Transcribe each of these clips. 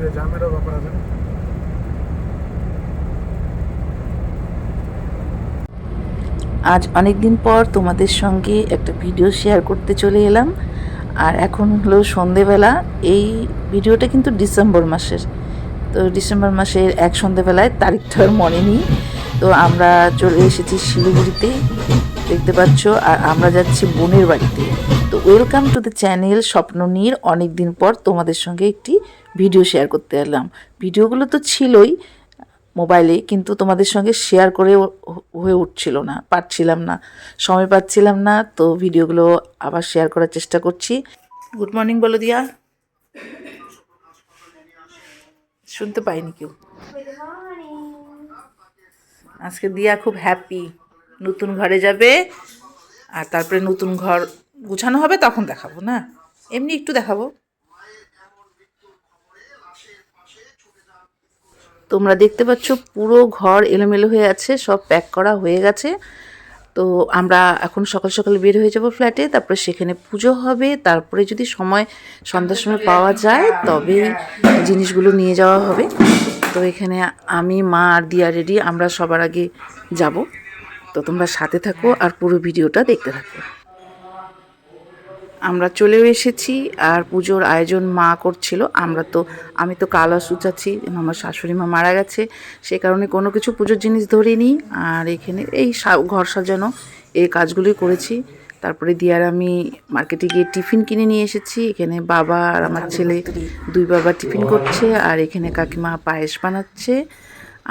দিয়ে জামেরও ব্যাপার আছে। আজ অনেক দিন পর তোমাদের সঙ্গে একটা ভিডিও শেয়ার করতে চলে এলাম। আর এখন হলো সন্ধেবেলা। এই ভিডিওটা কিন্তু ডিসেম্বর মাসের। তো ডিসেম্বর মাসের এক সন্ধেবেলায় তারিখটা মনে নেই। তো আমরা চলে এসেছি শিলিগুড়িতে। দেখতে পাচ্ছ আর আমরা যাচ্ছি বোনের বাড়িতে। তো welcome to the channel Swapnonir অনেক দিন পর তোমাদের সঙ্গে একটি ভিডিও শেয়ার করতে এলাম। ভিডিওগুলো তো ছিলই মোবাইলে কিন্তু তোমাদের সঙ্গে শেয়ার করে হয়ে উঠছিল না পারছিলাম না সময় পাচ্ছিলাম না। তো ভিডিওগুলো আবার শেয়ার করার চেষ্টা করছি। গুড মর্নিং বলো দিয়া। শুনতে পাইনি কেউ। আজকে দিয়া খুব হ্যাপি নতুন ঘরে যাবে আর তারপরে নতুন ঘর গুছানো হবে, তখন দেখাবো, না? এমনি একটু দেখাবো। তোমরা দেখতে পাচ্ছ পুরো ঘর এলোমেলো হয়ে আছে, সব প্যাক করা হয়ে গেছে। তো আমরা এখন সকাল সকাল বের হয়ে যাব ফ্ল্যাটে, তারপরে সেখানে পুজো হবে। তারপরে যদি সময়, সন্ধ্যার সময় পাওয়া যায়, তবে জিনিসগুলো নিয়ে যাওয়া হবে। তো এখানে আমি, মা আর দিয়া রেডি, আমরা সবার আগে যাব। তো তোমরা সাথে থাকো আর পুরো ভিডিওটা দেখতে থাকো। আমরা চলেও এসেছি আর পুজোর আয়োজন মা করছিল। আমরা তো আমি তো কালা সুচাচ্ছি আমার শাশুড়ি মা মারা গেছে। সে কারণে কোনো কিছু পুজোর জিনিস ধরিনি। আর এখানে এই ঘর সাজানো এই কাজগুলোই করেছি। তারপরে দিয়ার আমি মার্কেটে গিয়ে টিফিন কিনে নিয়ে এসেছি। এখানে বাবা আর আমার ছেলে দুই বাবা টিফিন করছে আর এখানে কাকিমা পায়েস বানাচ্ছে।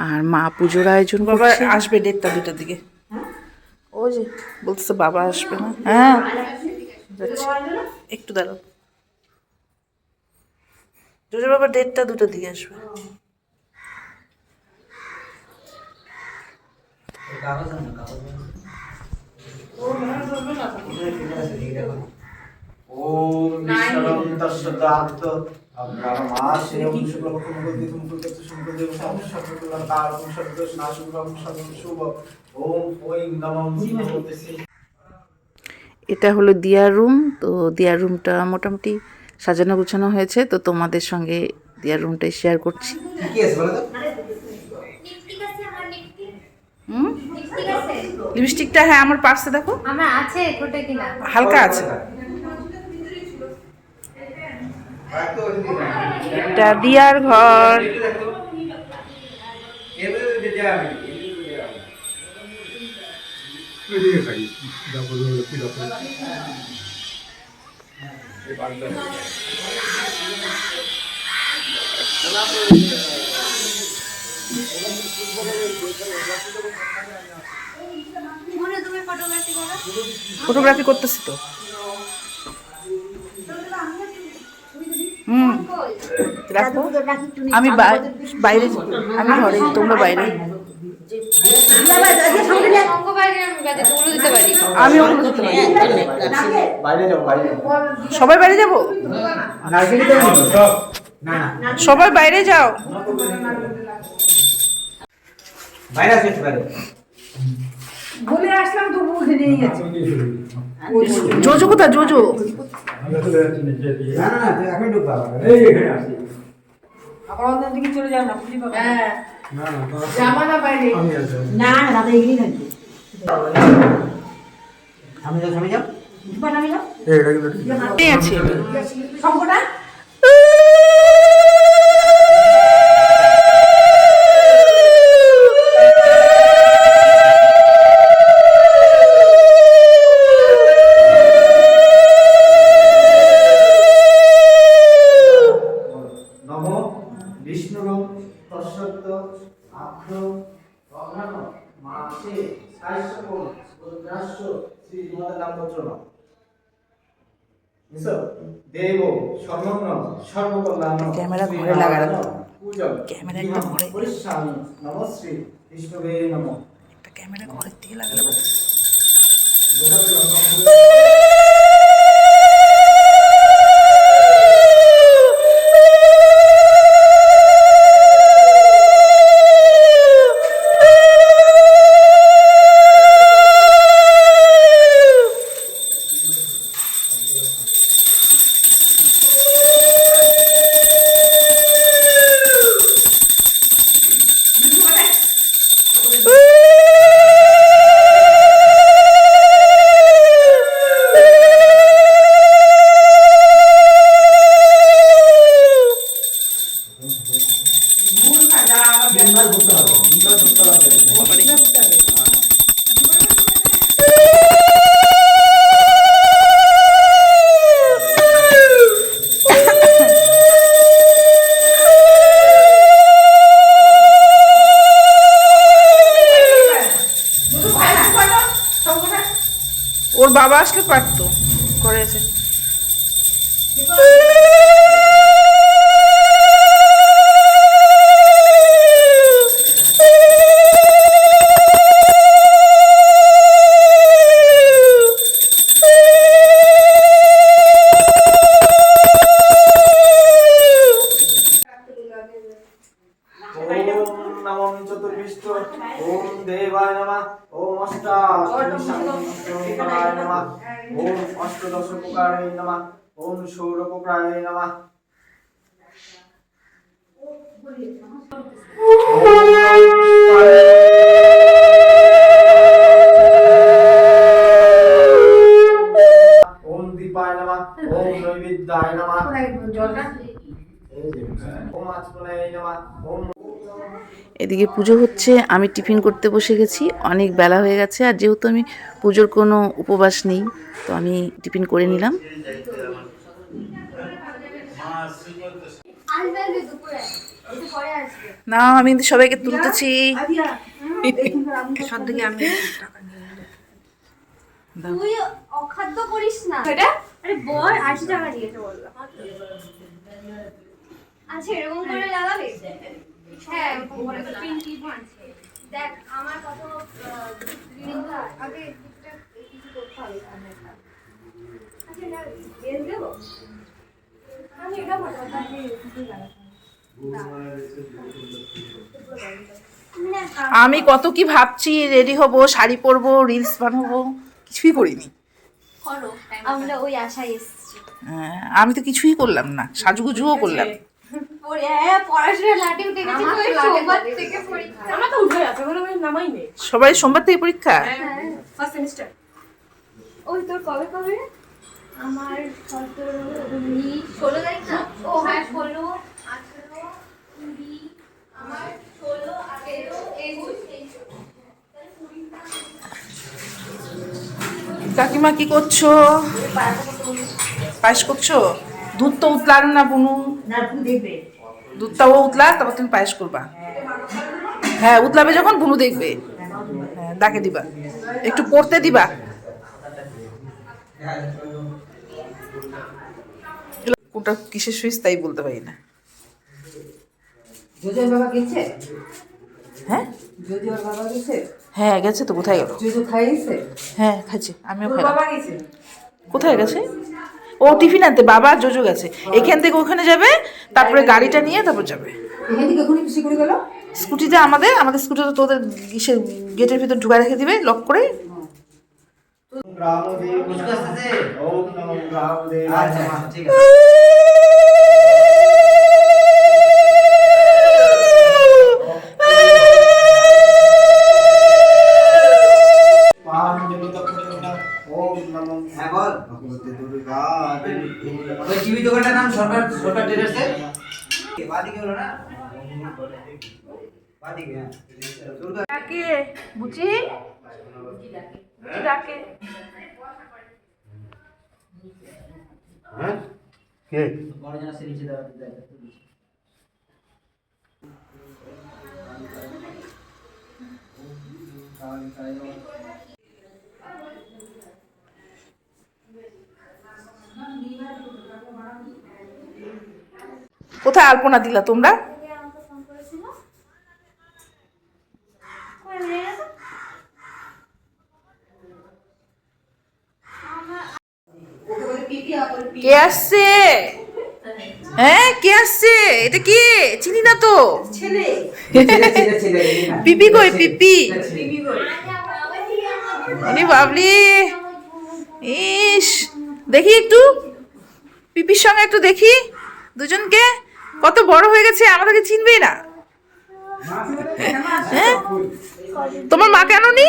আর মা পুজোর আয়োজন বাবা আসবে দেড়টা দুটার দিকে। ও যে বলতেছে বাবা আসবে না। হ্যাঁ একটু দাঁড়াও। জোজো বাবা দেড়টা দুটো দিয়ে আসবে। ওম বিশ্বরম তস্যদাত এটা হলো দিয়ার রুম। তো দিয়ার রুমটা মোটামুটি সাজানো গুছানো হয়েছে। তো তোমাদের সঙ্গে দিয়ার রুমটাই শেয়ার করছি। কি আছে বলো তো? লিপস্টিক আছে আমার লিপস্টিক হুম? লিপস্টিক আছে লিপস্টিকটা হ্যাঁ আমার পার্সে দেখো। আমার আছে ছোট কিনা। হালকা আছে। এটা দিয়ার ঘর। ফটোগ্রাফি করতেছি তো। হুম রাখো আমি বাই- বাইরে আমি ঘরে তোমরা বাইরে আমি সবাই বাইরে যাব? সবাই বাইরে যাও। বাইরে। বলে আসলাম তো বুঝে নিয়ে গেছে। জোজো কোথায় জোজো? দিকে চলে যাও আমি আমি যাও আছে। শ্রী মহাদের নাম পত্র নাম বুঝছ? দেব সর্বন্ন সর্বকল্যাণ ক্যামেরা ঘরে লাগানো। পূজক ক্যামেরা একদম ঘরে। পরিশ্রামী নমশ্রী বিষ্ণুবে নম একটা ক্যামেরা ঘরের দিকে লাগালে ভালো। বাবা আসলে পারতো করেছে ওম ওম দেবায় নমঃ ওম নমঃ ওম অষ্টদশ প্রকারে নমঃ। ওম ষোড় প্রকারে নমঃ। ওম দীপায় নমঃ। ওম নৈবেদ্যায় নমঃ। ওম আচমনায় নমঃ। ওম এদিকে পুজো হচ্ছে আমি টিফিন করতে বসে গেছি অনেক বেলা হয়ে গেছে আর যেহেতু আমি পুজোর কোনো উপবাস নেই তো আমি টিফিন করে নিলাম। না আমি কিন্তু সবাইকে তুলতেছি। সব থেকে আমি তুই অখাদ্য করিস না। সেটা আরে বল আশি টাকা দিয়েছে বললাম আচ্ছা এরকম করে লাগাবে? হ্যাঁ পরে তো পিঙ্কি আছে দেখ আমার কত আগে একটা কিছু করতে হবে আচ্ছা এটা বেল দেবো? আমি এটা বলব তাহলে কিছু আমি কত কি ভাবছি রেডি হব শাড়ি পরবো রিলস বানাবো কিছুই করিনি আমরা ওই আশায় এসেছি। হ্যাঁ, আমি তো কিছুই করলাম না সাজুগুজুও করলাম। সবাই সোমবার থেকে পরীক্ষা? ফার্স্ট সেমিস্টার ওই তোর কবে কবে? আমার সতেরো উনিশ ষোলো তারিখ না? ও হ্যাঁ ষোলো আঠেরো কুড়ি আমার ষোলো আঠেরো একুশ কাকিমা কি করছ? পায়েস করছ? দুধ তো উতলার না বুনু। না দুধটাও উতলা তারপর তুমি পায়েস করবা। হ্যাঁ উতলাবে যখন বুনু দেখবে। হ্যাঁ ডাকে দিবা। একটু পড়তে দিবা। কোনটা কিসের সুইচ তাই বলতে পারি না। বাবা গেছে? হ্যাঁ? বাবা গেছে? হ্যাঁ গেছে তো কোথায় গেল? খাইছে? হ্যাঁ খাচ্ছে আমিও গেছে? কোথায় গেছে? ও টিফিন আনতে বাবা জোজো গেছে। এখান থেকে ওখানে যাবে তারপরে গাড়িটা নিয়ে তারপর যাবে। স্কুটিতে আমাদের আমাদের স্কুটিতে তোদের ইসের গেটের ভিতর ঢুকায় রেখে দিবে লক করে। গ্রামদেব ওম নমো গ্রামদেব আচ্ছা ঠিক আছে। দোকানটার নাম সরকার সরকার ট্রেডার্সে বাদিকে হলো না? বাদিকে হ্যাঁ। দুর্গা। ডাকে বুঝি বুঝি ডাকে। হ্যাঁ? কে? বড় জানা সে নিচে দাও কোথায় আলপনা দিলা তোমরা? কে আসছে? হ্যাঁ কে আসছে? এটা কে? চিনি না তো। পিপি কই পিপি? আরে বাবলি ইস দেখি একটু। পিপির সঙ্গে একটু দেখি। দুজনকে। কত বড় হয়ে গেছে আমাদেরকে চিনবেই না। হ্যাঁ? তোমার মা কেন নি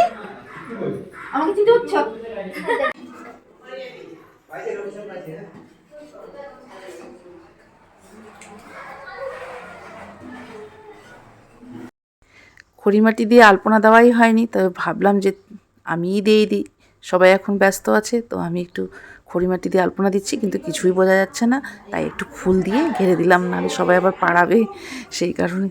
আমাকে চিনতে হচ্ছে। খড়িমাটি দিয়ে আলপনা দেওয়াই হয়নি তবে ভাবলাম যে আমিই দিয়ে দিই। সবাই এখন ব্যস্ত আছে তো আমি একটু খড়িমাটি দিয়ে আলপনা দিচ্ছি, কিন্তু কিছুই বোঝা যাচ্ছে না। তাই একটু ফুল দিয়ে ঘিরে দিলাম, নাহলে সবাই আবার পাড়াবে সেই কারণে।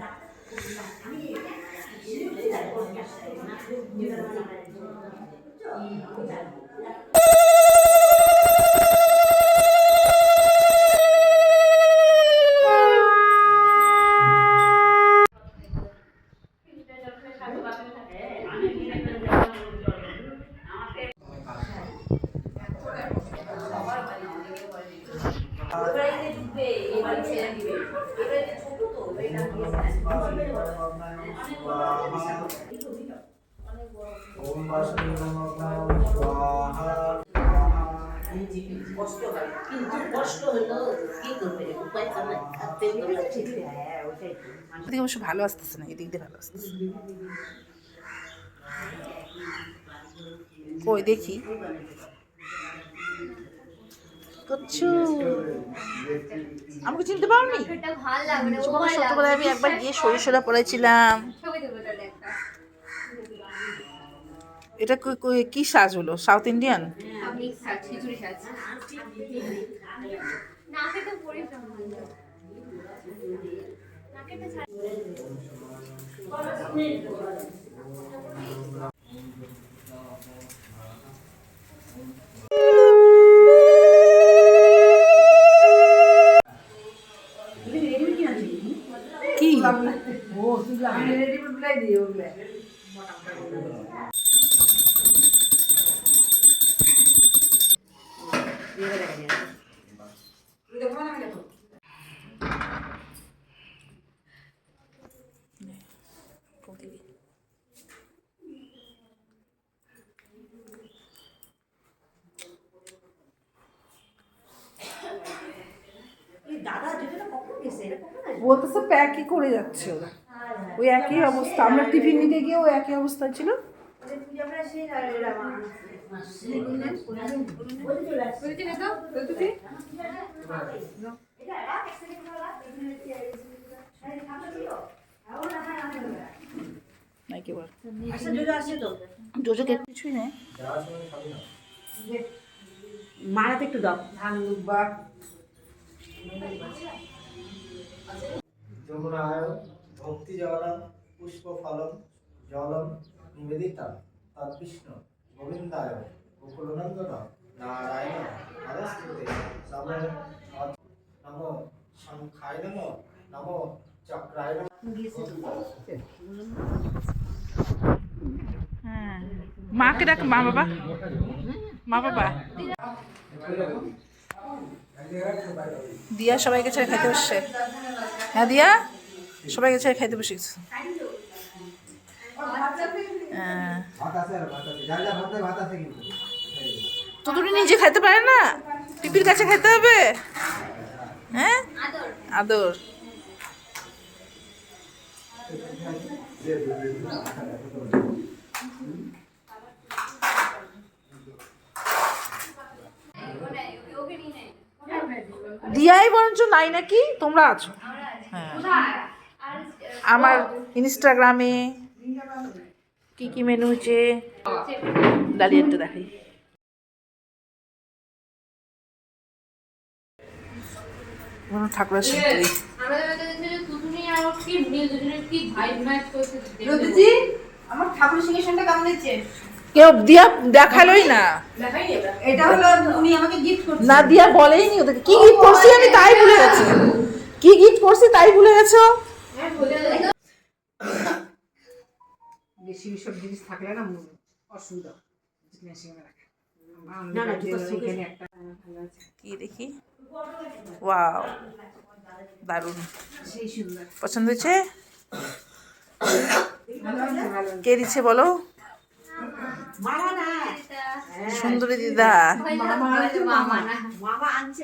এদিকে অবশ্য ভালো আসতেছে না এদিক দিয়ে ভালো আসতেছে। কই দেখি। করছ? আমাকে চিনতে পারোনি? ছোটবেলায় আমি একবার গিয়ে তাহলে একটা এটা কি সাজ হলো? সাউথ ইন্ডিয়ান আপনি সাজ খিচুড়ি সাজ নাকে তো পরিশ্রম হলো নাকেটা ছাড় কি ও তুই আমি রেডিমেড গুলাই দিই ওগুলো বলতেছে প্যাকই করে যাচ্ছে ওরা। ওই একই অবস্থা। আমরা টিফিন নিতে গিয়ে ওই একই অবস্থা ছিল। কিছুই নেই। মারাতে একটু দাও। ধান বা যমুনায় ভক্তি জলম পুষ্প ফলম জলম নিবেদিতম তৎবিষ্ণু গোবিন্দায় গোকুলনন্দন নারায়ণ নমস্তে নমো নমো শঙ্খায় নমো নমো চক্রায় নমো। হ্যাঁ। মাকে ডাক মা বাবা। মা বাবা। দিয়া সবাইকে ছেড়ে খাইতে বসছে। হ্যাঁ দিয়া। সবাইকে ছেড়ে খাইতে বসে গেছে। হ্যাঁ। তো তুমি নিজে খাইতে পারে না? পিপির কাছে খাইতে হবে? হ্যাঁ? আদর। দিয়াই বরঞ্চ নাই নাকি? তোমরা আছো। হ্যাঁ। আমার ইনস্টাগ্রামে কি কি মেনু হচ্ছে? ডালিয়াটা দেখাই। ঠাকুরের কেউ দিয়া দেখালোই না। এটা হলো উনি আমাকে গিফট করছে। না দিয়া বলেইনি ওদেরকে। কি গিফট করছি আমি তাই ভুলে গেছি। কি গিফট করছি তাই ভুলে গেছো? বেশি সব জিনিস থাকলে না অসুবিধা আছে। কি দেখি? ওয়াও। দারুণ। পছন্দ হয়েছে? কে দিচ্ছে বলো? সুন্দরী দিদা। মামা আনছে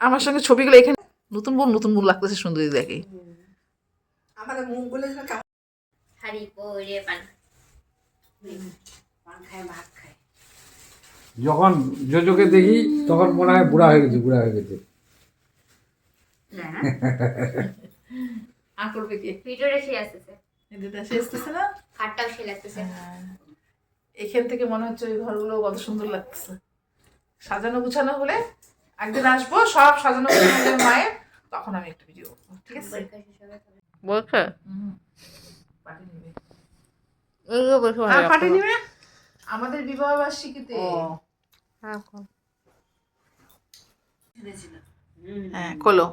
আমার সঙ্গে ছবিগুলো এখানে নতুন বোন নতুন বোন লাগতেছে সুন্দরী দেখে। আমাদের মুখগুলো হাড়ি পরে পান। পান খায় ভাত খায়। যখন জোজোকে দেখি তখন মনে হয় বুড়া হয়ে গেছে বুড়া হয়ে গেছে। না আর করবে কি? ভিডিওটা সে আসতেছে। দিদা শেষতেছে না? হাতটাও সে লাগতেছে। এখান থেকে মনে হচ্ছে ওই ঘরগুলো কত সুন্দর লাগতেছে। সাজানো গুছানো হলে একদিন আসব সব সাজানো মায়ের তখন আমি একটা ভিডিও ঠিক আছে? বলছে পাঠিয়ে নিবে। আমাদের বিবাহ বার্ষিকীতে। এখন। হ্যাঁ খোলো।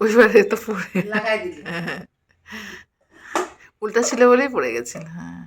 ওইবারে তো পড়ে। লাগাই দিলি। উল্টা ছিল বলেই পড়ে গেছিল হ্যাঁ।